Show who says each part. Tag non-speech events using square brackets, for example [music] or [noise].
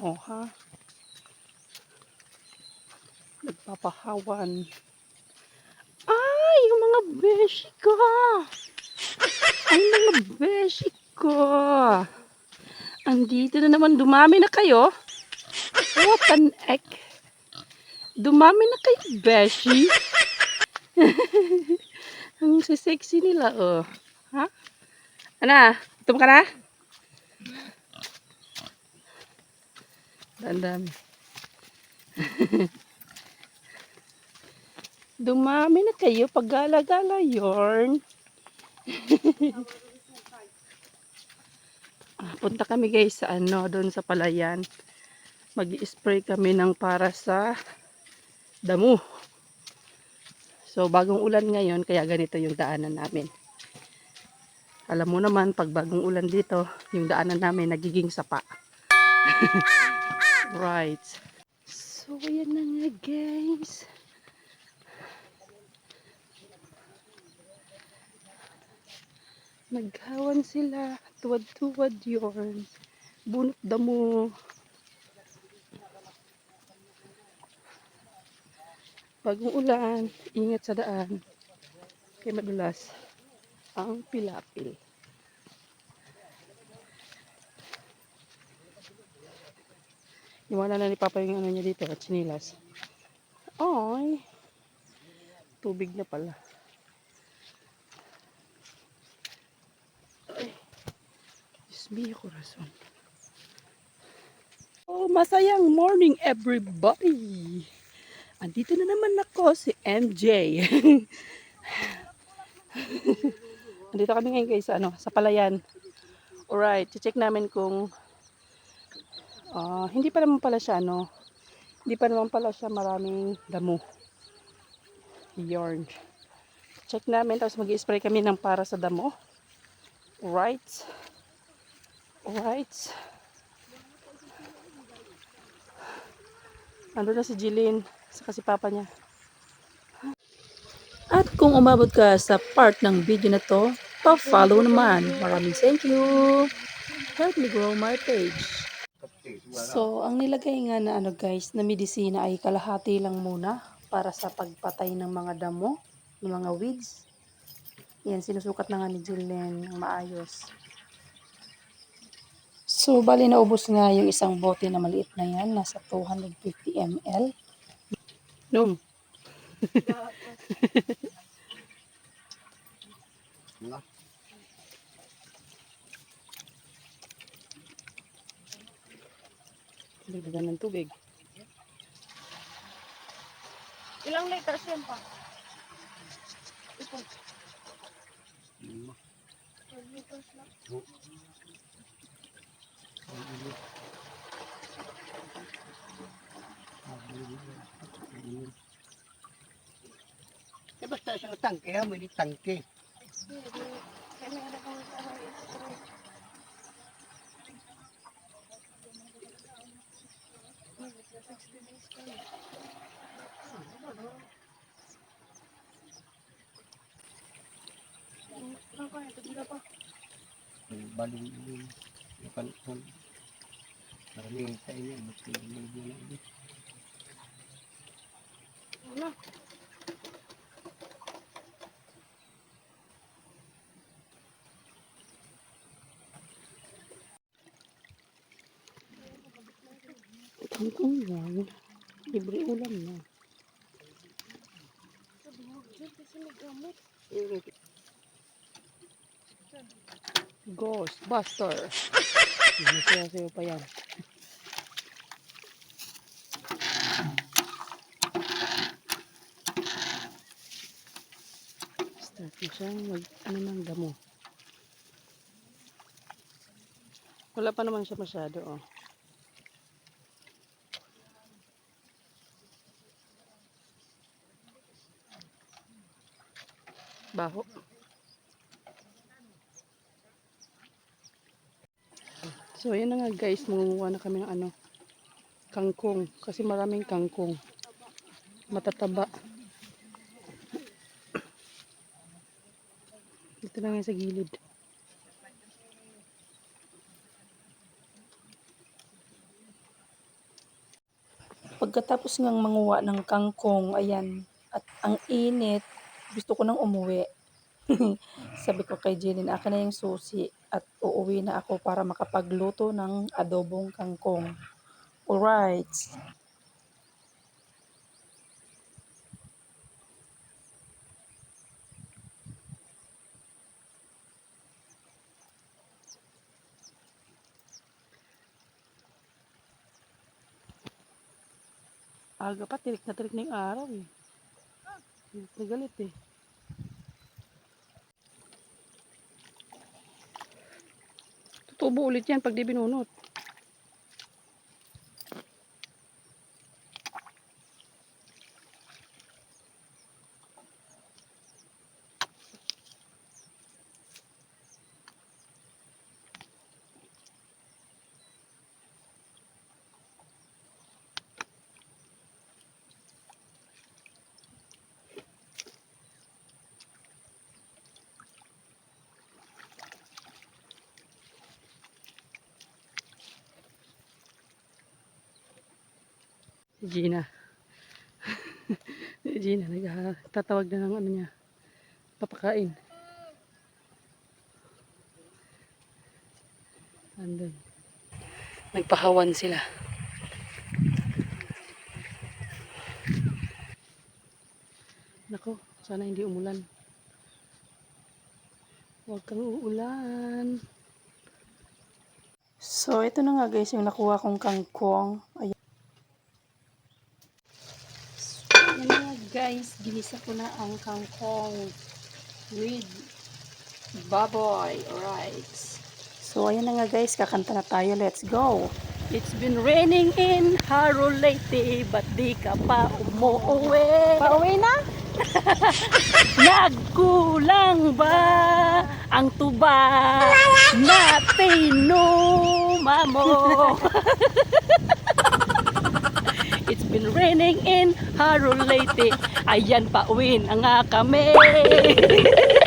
Speaker 1: Oh, ha? Nagpapahawan. Ay, yung mga beshi ko. Ay, mga beshi ko. Andito na naman, dumami na kayo. What an egg. Dumami na kayo, beshi. [laughs] Ang sexy nila, oh. Ha? Ana, gutom ka na? Dandami. [laughs] Dumami na kayo pag gala-gala yorn. [laughs] ah, punta kami guys sa ano, doon sa palayan. mag spray kami ng para sa damo. So, bagong ulan ngayon, kaya ganito yung daanan namin. Alam mo naman, pag bagong ulan dito, yung daanan namin nagiging sapa. [laughs] right. So, yan na nga guys. Naghawan sila. Tuwad-tuwad yun. Bunot damo. Bagong ulan. Ingat sa daan. Kay madulas. Ang pilapil. Iwala na ni Papa yung ano niya dito at sinilas. Ay. Tubig na pala. Diyos corazon. Oh, masayang morning everybody. Andito na naman ako si MJ. [laughs] Andito kami ngayon guys ano, sa palayan. Alright, check namin kung ah, hindi pa naman pala siya ano, hindi pa naman pala siya maraming damo. Yarn. Check namin tapos mag-spray kami ng para sa damo. Alright. Alright. Ando na si Jillian saka si Papa niya. At kung umabot ka sa part ng video na to, pa-follow naman. Maraming thank you. Help me grow my page. So, ang nilagay nga na ano guys, na medisina ay kalahati lang muna para sa pagpatay ng mga damo, ng mga weeds. Yan, sinusukat na nga ni Jillian ng maayos. So, bali naubos nga yung isang bote na maliit na yan, nasa 250 ml. Num. [laughs] Dagdagan ng tubig.
Speaker 2: Ilang liters yan pa?
Speaker 3: Eh, basta sa tangke, ha? May tangke. Ini, depan pun. Marami sa inyo, mesti ini.
Speaker 2: Wala.
Speaker 1: Kangkong yan. Libre ulam na. Ghostbuster. Masaya sa'yo pa yan. Start na siyang mag, ano ng damo. Wala pa naman siya masyado, oh. Baho. So, yan na nga guys, mangunguha na kami ng ano, kangkong. Kasi maraming kangkong. Matataba. Dito na nga sa gilid. Pagkatapos ngang manguha ng kangkong, ayan, at ang init, gusto ko nang umuwi. [laughs] Sabi ko kay Jeline, akin na yung susi at uuwi na ako para makapagluto ng adobong kangkong. Alright. Aga pa, tirik na tirik na yung araw eh. Galit na galit eh. Tutubo ulit yan pag di binunot. Gina. [laughs] Gina, nagtatawag na ng ano niya. Papakain. Andun. Nagpahawan sila. Nako, sana hindi umulan. Huwag kang uulan. So, ito na nga guys yung nakuha kong kangkong. Ayan. Yan na nga guys, ginisa ko na ang kangkong with baboy. Alright. So, ayan na nga guys, kakanta na tayo. Let's go! It's been raining in Haro lately, but di ka pa umuwi. Pauwi na? [laughs] Nagkulang ba ang tuba na tinuma mo? [laughs] It's been raining in Haro lately. Ayan, pauwi na nga kami. [laughs]